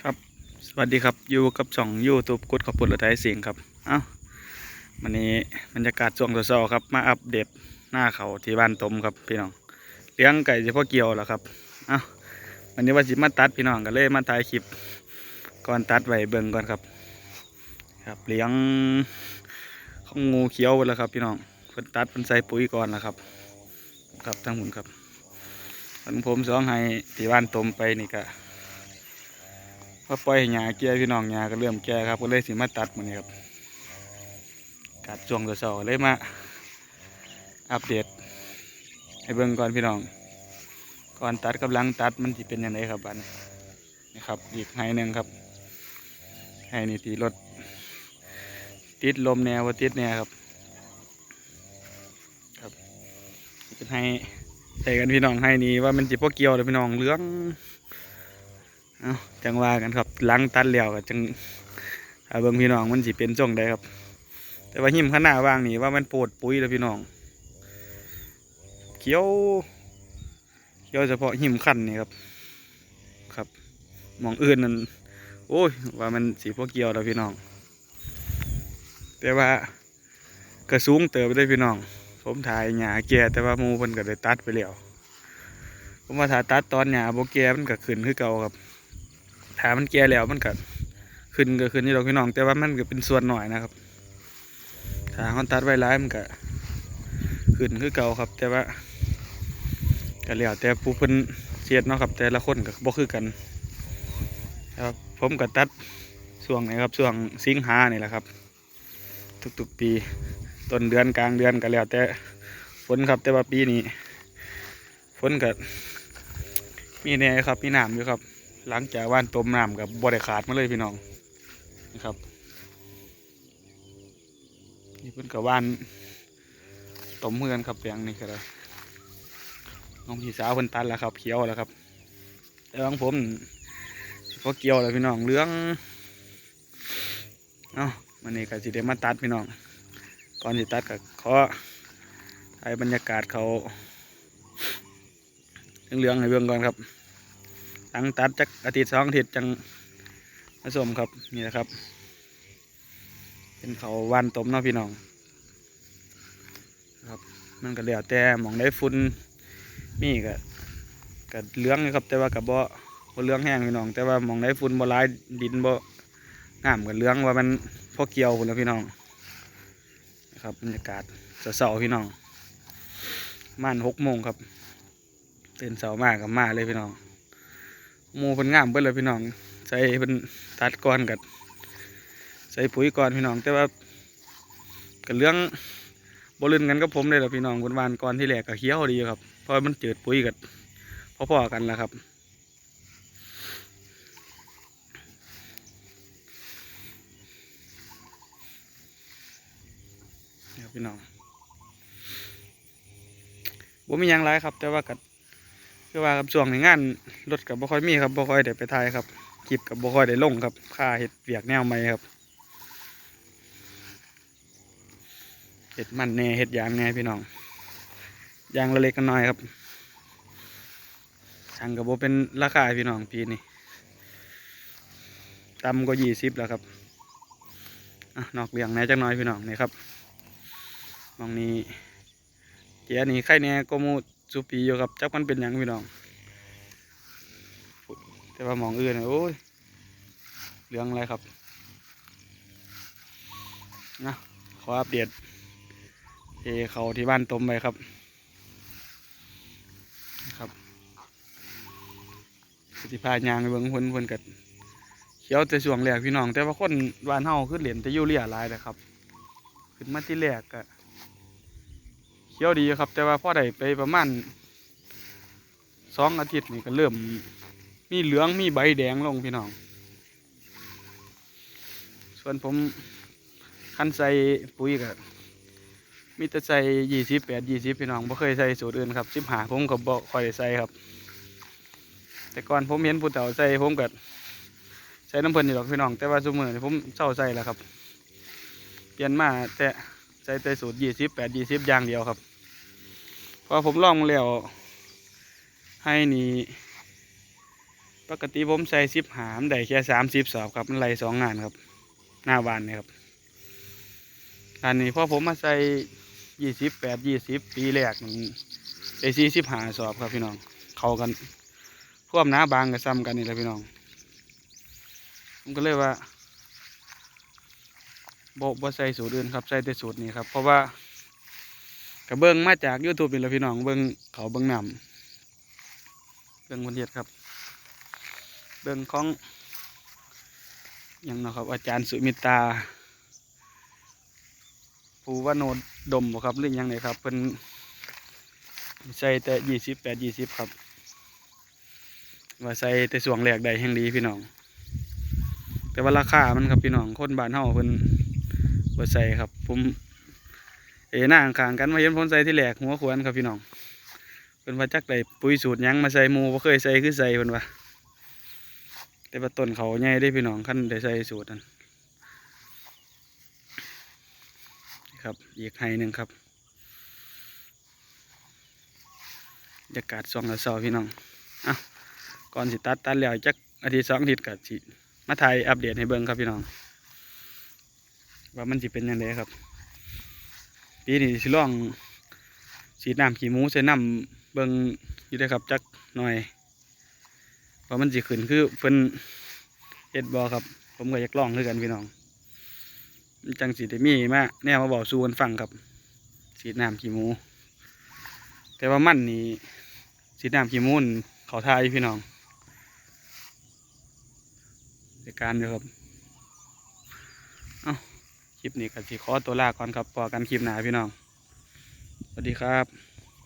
ครับ สวัสดีครับอยู่กับช่องยูทูบกุดขอบปุ่นรถไถเสียงครับเอ้าวันนี้บรรยากาศช่วงเช้าๆครับ มาอัปเดตหน้าเขาที่บ้านตมครับพี่น้องเลี้ยงไก่เฉพาะเกี่ยวแล้วครับเอ้าวันนี้ว่าสิมาตัดพี่น้องก็เลยมาถ่ายคลิปก่อนตัดไว้เบิ่งก่อนครับ ครับเลี้ยงของงูเขียวไปแล้วครับ พี่น้องเพิ่นตัดเพิ่นใส่ปุ๋ยก่อนแล้วครับ ครับทั้งหมดครับอันผมสองให้ที่บ้านตมไปนี่ก็ พอปล่อยให้หญ้าแก่พี่น้องหญ้าก็เริ่มแก่ครับก็เลยสิมาตัดมันนี้ครับกัดช่วงเสาร์เลยมาอัปเดตให้เบิ่งก่อนพี่น้อง ก่อนตัดกับหลังตัดมันจะเป็นยังไงครับบัดนนี่ครับอีกไห้หนึ่งครับไห้นี่ตีรถติดลมแนวว่าติดแนวครับ ครับนี่เป็นไห้ใส่กันพี่น้องไห้นี้ว่ามันจิพวกเกี่ยวเลยพี่น้องเลือง เอาจังว่ากันครับหลังตัดแล้วก็จังเบิ่งพี่น้องมันสิเป็นจ่งได้ครับ แต่ว่าหิมข้างหน้าว่างนี่ว่ามันโปวดปุ๋ยแล้วพี่น้อง เขียวเขียวเฉพาะหิมขั้นนี่ครับ ครับมองอื่นนั่นโอ้ยว่ามันสีพวกเกี่ยวแล้วพี่น้อง แต่ว่ากระสูงเติบได้พี่น้อง ผมถ่ายหญ้าแก่แต่ว่ามูเพิ่นก็ได้ตัดไปแล้วผมว่าถ้าตัดตอนหญ้าบ่แก่มันก็ขึ้นคือเก่าครับามันแก่แล้วมันก็ขึ้นก็ขึ้นนี่ดอกพี่น้องแต่ว่ามันก็เป็นส่วนหน่อยนะครับถ้าเขาตัดไว้ร้ายมันก็ขึ้นคือเก่าครับ แต่ว่าก็แล้วแต่ผู้เพิ่นเสียดเนาะครับ แต่ละคนก็บ่คือกันครับผมก็ตัดช่วงไหนครับช่วงสิงหานี่แหละครับ ทุกๆปีต้นเดือนกลางเดือนก็แล้วแต่ฝนครับแต่ว่าปีนี้ฝนก็มีแน่ครับมีหน้ำอยู่ครับ หลังจากว่านต้มน้ำกับบริขาดมาเลยพี่น้องนะครับนี่เพิ่นกับว่านต้มเมือนครับแปลงนี่ก็ได้น้องพี่สาวเพิ่นตันแล้วครับเขียวแล้วครับ แต่ของผมพอเกี่ยวแล้วพี่น้องเหลื้องเอ้าวันนี้ก็สิได้มาตัดพี่น้องก่อนสิตัดก็ขอให้บรรยากาศเขาเหลืองๆให้เบิ่งก่อนครับ หลังตัดจักอาทิตย์สองอาทิตย์จังผสมครับนี่แหละครับ เป็นเขาววันต้มเนาะพี่น้องครับมันก็เหลือแต่หมองได้ฝุ่นมีก็ก็เหลื้องอยู่ครับ แต่ว่ากับบ่บ่เหลื้องแห้งพี่น้อง แต่ว่าหมองได้ฝุ่นบ่หลายดินบ่งามกับเหลื้องว่ามันพอเกี่ยวพุ่นแล้วพี่น้องนะครับบรรยากาศเสาร์ๆพี่น้องมันหกโมงครับตื่นเสาร์มากกับมาเลยพี่น้อง มูเพิ่นงามเบิดเลยพี่น้อง ใส่เพิ่นตัดก่อนกับใส่ปุ๋ยก่อนพี่น้อง แต่ว่ากับเรื่องบลื่นกันกับผมเลยแหละพี่น้องคนวานก่อนที่แรกก็เคี้ยวดีครับเพราะมันเจืดปุ๋ยกับพอๆกันแล้วครับนี่ครับพี่น้องบ่มียังไรครับ แต่ว่ากั คือว่ากับช่วงในงานรถกับบ่ค่อยมีครับบ่ค่อยได้ไปถ่ายครับคลิปกับบ่ค่อยได้ลงครับค่าเห็ดเวียกแนวใหม่ครับเห็ดมันแน่เห็ดยางแน่พี่น้องยางละเล็กกันหน้อยครับสั่งกับโบเป็นราคาพี่น้องปีนี้ต่ำกว่ายี่สิบแล้วครับอนอกเรื่องแน่จักหน้อยพี่น้องนี่ครับมองนี้เกียร์นี่ไข่แน่ก็มู สุปีอยู่ครับจักมันเป็นยังพี่น้อง แต่ว่าหมองอื่นน่ะโอ้ยเหลืองอะไรครับนะขออัปเดตเอเขาที่บ้านต้มไปครับนะครับสติพายางเบิ่งเพิ่นเพิ่นกัดเขียวแต่ช่วงแรกพี่น้อง แต่ว่าคนบ้านเฮาคือเหรียญแต่ยูเรียหลายนะครับ ขึ้นมาที่แรกก็เขียวดีครับ แต่ว่าพอได้ไปประมาณสองอาทิตย์นี่ก็เริ่ม มีเหลืองมีใบแดงลงพี่น้อง ส่วนผมคันใส่ปุ๋ยก็มีแต่ใส่ยี่สิบแปดยี่สิบพี่น้องบ่เคยใส่สูตรอื่นครับสิบหาผมก็บ่ค่อยใส่ครับ แต่ก่อนผมเห็นผู้เฒ่าใส่ผมก็ใส่น้ำเพิ่นอยู่หรอกพี่น้อง แต่ว่าซุมื้อนี้ผมเศร้าใส่แล้วครับ เปลี่ยนมาแต่ ใส่แต่สูตรยี่สิบแปดยี่สิบอย่างเดียวครับเพอผมลองแล้วให้นี่ปกติผมใส่สิบหามได้แค่สามสิบสอบครับมันไล่สองงานครับ หน้าบานเนี่ยครับอันนี้พอผมมาใส่ยี่สิบแปดยี่สิบปีแรกนี่ได้สี่สิบหาสอบครับพี่น้อง เข้ากันพ่วมหน้าบางกับซ้ำกันนี่แหละพี่น้องผมก็เลยว่า บบ่ใส่สูตรอื่นครับใส่แต่สูตรนี้ครับเพราะว่ากระเบิ้งมาจาก YouTube นี่แหละพี่น้องเบิ้งเขาเบิ้งนำเบิ้งคนเฮ็ดครับ เบิ้งของหยังนะครับ อาจารย์สุมิตาภูวโนดมครับหรือหยังไงครับเป็นใส่แต่ยี่สิบแปดยี่สิบครับว่าใส่แต่สวงแรกใดแห่งดีพี่น้อง แต่ว่าราคามันครับพี่น้องคนบ้านเฮาเพิ่น บ่ใส่ครับ ผมเอหน้าข้างกันมาเห็นผมใส่ที่แรกหัวขวนครับพี่น้องเพิ่นว่าจักได้ปุ๋ยสูตรยังมาใส่หมู่บ่เคยใส่คือใส่เพิ่นว่าแต่ว่าต้นเขาใหญ่ได้พี่น้องคันได้ใส่สูตรนั้นครับอีกไห้หนึ่งครับบรรยากาศสองละเสาพี่น้องอะก่อนสิตัดตัดแล้วจักอาทิตย์สองอาทิตย์ก็สิมาถ่ายอัปเดตให้เบิ่งครับพี่น้อง ว่ามันสิเป็นยังไงครับ ปีนี้สิลองสีน้ำขี้หมูใส่น้ำเบิงอยู่ได้ครับจักหน่อยว่ามันสิขึ้นคือเพิ่นเฮ็ดบอครับ ผมก็อยากล่องคือกันพี่น้องมันจังสิได้มีมาแนวมาบอกสู่กันฟังครับสีน้ำขี้หมู แต่ว่ามันนี่สีน้ำขี้หมูนเขาทายพี่น้องในการเดียวครับ คลิปนี้ก็สิขอตัวลาก่อนครับพอกันคลิปหน้าพี่น้อง สวัสดีครับ